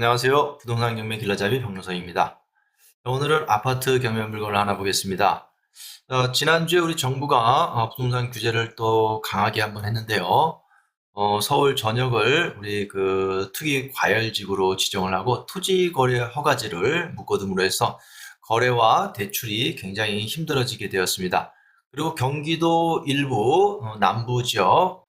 안녕하세요. 부동산 경매 길라잡이 박노성입니다. 오늘은 아파트 경매 물건을 하나 보겠습니다. 어, 지난주에 우리 정부가 어, 부동산 규제를 또 강하게 한번 했는데요. 어, 서울 전역을 우리 그 투기 과열지구로 지정을 하고 토지 거래 허가지를 묶어둠으로 해서 거래와 대출이 굉장히 힘들어지게 되었습니다. 그리고 경기도 일부 어, 남부 지역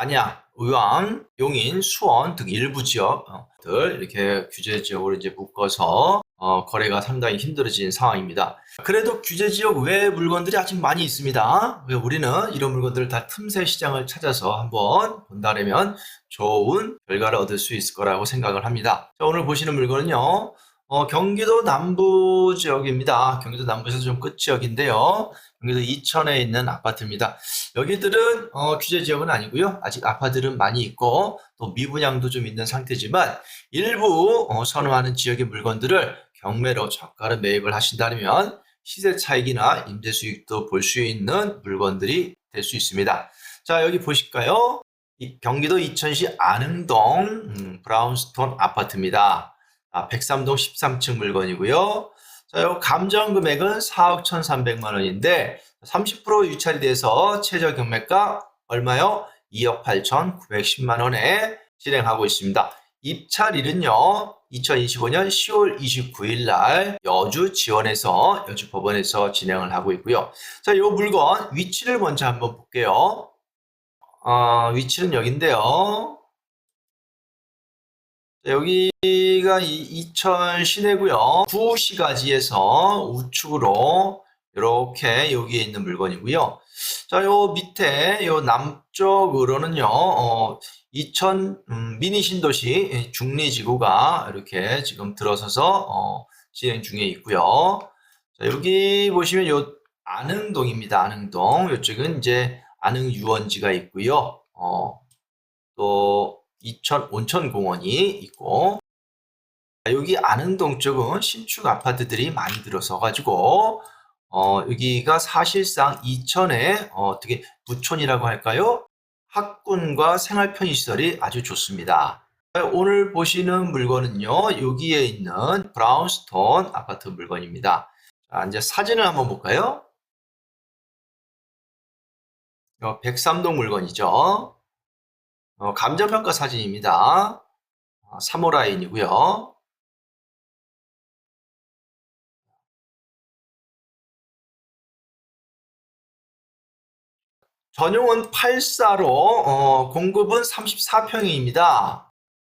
안양, 의왕, 용인, 수원 등 일부 지역들 이렇게 규제 지역으로 이제 묶어서 어, 거래가 상당히 힘들어진 상황입니다. 그래도 규제 지역 외의 물건들이 아직 많이 있습니다. 우리는 이런 물건들을 다 틈새 시장을 찾아서 한번 본다면 좋은 결과를 얻을 수 있을 거라고 생각을 합니다. 자, 오늘 보시는 물건은요. 어, 경기도 남부 지역입니다. 경기도 남부에서 좀 끝 지역인데요. 경기도 이천에 있는 아파트입니다. 여기들은 어, 규제 지역은 아니고요. 아직 아파트들은 많이 있고 또 미분양도 좀 있는 상태지만 일부 어, 선호하는 지역의 물건들을 경매로 저가로 매입을 하신다면 시세 차익이나 임대 수익도 볼 수 있는 물건들이 될 수 있습니다. 자 여기 보실까요? 이 경기도 이천시 안흥동 음, 브라운스톤 아파트입니다. 아, 103동 13층 물건이고요. 자, 요 감정 금액은 4억 1,300만 원인데 30% 유찰이 돼서 최저 경매가 얼마요? 2억 8,910만 원에 진행하고 있습니다. 입찰일은요. 2025년 10월 29일 날 여주 지원에서 여주 법원에서 진행을 하고 있고요. 자, 요 물건 위치를 먼저 한번 볼게요. 어, 위치는 여기인데요. 자, 여기가 이- 이천 시내고요. 구시가지에서 우측으로 이렇게 여기에 있는 물건이고요. 자, 요 밑에 요 남쪽으로는요. 어, 이천 음, 미니 신도시 중리 지구가 이렇게 지금 들어서서 어, 진행 중에 있고요. 자, 여기 보시면 요 안흥동입니다. 안흥동. 이쪽은 이제 안흥 유원지가 있고요. 어, 또 이천 온천공원이 있고 자, 여기 안흥동 쪽은 신축 아파트들이 많이 들어서 가지고 어, 여기가 사실상 이천의 어, 어떻게 부촌이라고 할까요? 학군과 생활 편의 시설이 아주 좋습니다. 오늘 보시는 물건은요, 여기에 있는 브라운스톤 아파트 물건입니다. 자, 이제 사진을 한번 볼까요? 어, 103동 물건이죠. 어, 감정평가 사진입니다. 어, 3호 라인이고요. 전용은 8사로 어, 공급은 34평입니다.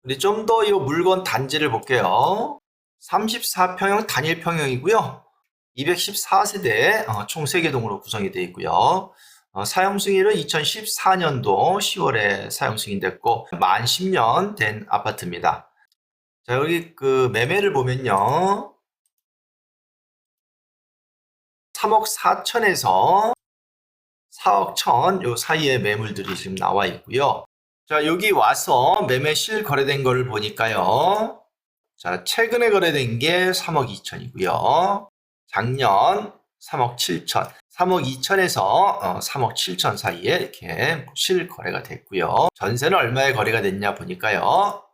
우리 좀 더 이 물건 단지를 볼게요. 34평형 단일 평형이고요. 214세대 어, 총 3개 동으로 구성이 되어 있고요. 어, 사용 승인은 2014년도 10월에 사용 승인됐고 만 10년 된 아파트입니다. 자, 여기 그 매매를 보면요. 3억 4천에서 4억 천 요 사이에 매물들이 지금 나와 있고요. 자, 여기 와서 매매 실 거래된 거를 보니까요. 자, 최근에 거래된 게 3억 2천이고요. 작년 3억 7천, 3억 2천에서 3억 7천 사이에 이렇게 실 거래가 됐고요. 전세는 얼마에 거래가 됐냐 보니까요.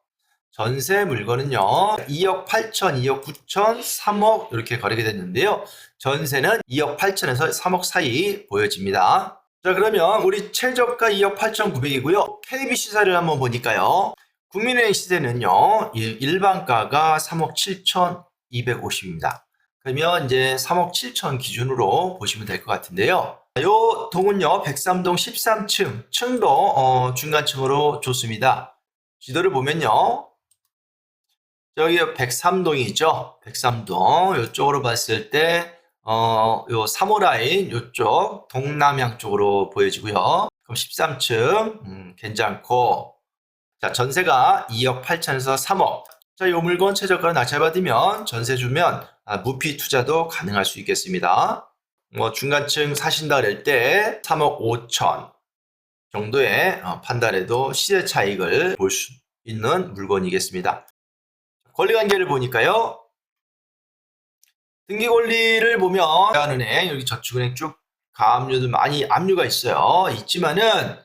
전세 물건은요. 2억 8천, 2억 9천, 3억 이렇게 거래가 됐는데요. 전세는 2억 8천에서 3억 사이 보여집니다. 자, 그러면 우리 최저가 2억 8,900이고요. KB 시세를 한번 보니까요. 국민은행 시세는요. 이 일반가가 3억 7,250입니다. 그러면 이제 3억 7천 기준으로 보시면 될 것 같은데요. 요 동은요. 103동 13층, 층도 어, 중간층으로 좋습니다. 지도를 보면요. 저기 103동이 있죠. 103동. 이쪽으로 봤을 때 어, 요 3호 라인 요쪽 동남향 쪽으로 보여지고요. 그럼 13층 음, 괜찮고 자 전세가 2억 8천에서 3억 자, 요 물건 최저가를 낙찰받으면 전세 주면 아, 무피 투자도 가능할 수 있겠습니다. 뭐 중간층 사신다 그럴 때 3억 5천 정도의 어, 판단에도 시세 차익을 볼 수 있는 물건이겠습니다. 권리 관계를 보니까요. 등기 권리를 보면 은행 여기 저축은행 쭉 가압류도 많이 압류가 있어요. 있지만은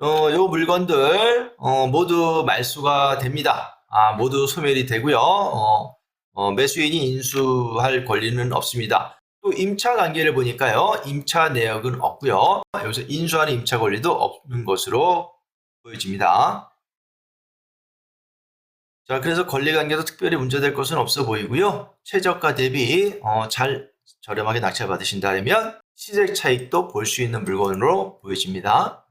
어, 요 물건들 어, 모두 말소가 됩니다. 아, 모두 소멸이 되고요. 어, 어, 매수인이 인수할 권리는 없습니다. 또 임차 관계를 보니까요. 임차 내역은 없고요. 여기서 인수하는 임차 권리도 없는 것으로 보여집니다. 자, 그래서 권리 관계도 특별히 문제될 것은 없어 보이고요. 최저가 대비 어, 잘 저렴하게 낙찰 받으신다면 시세 차익도 볼 수 있는 물건으로 보여집니다.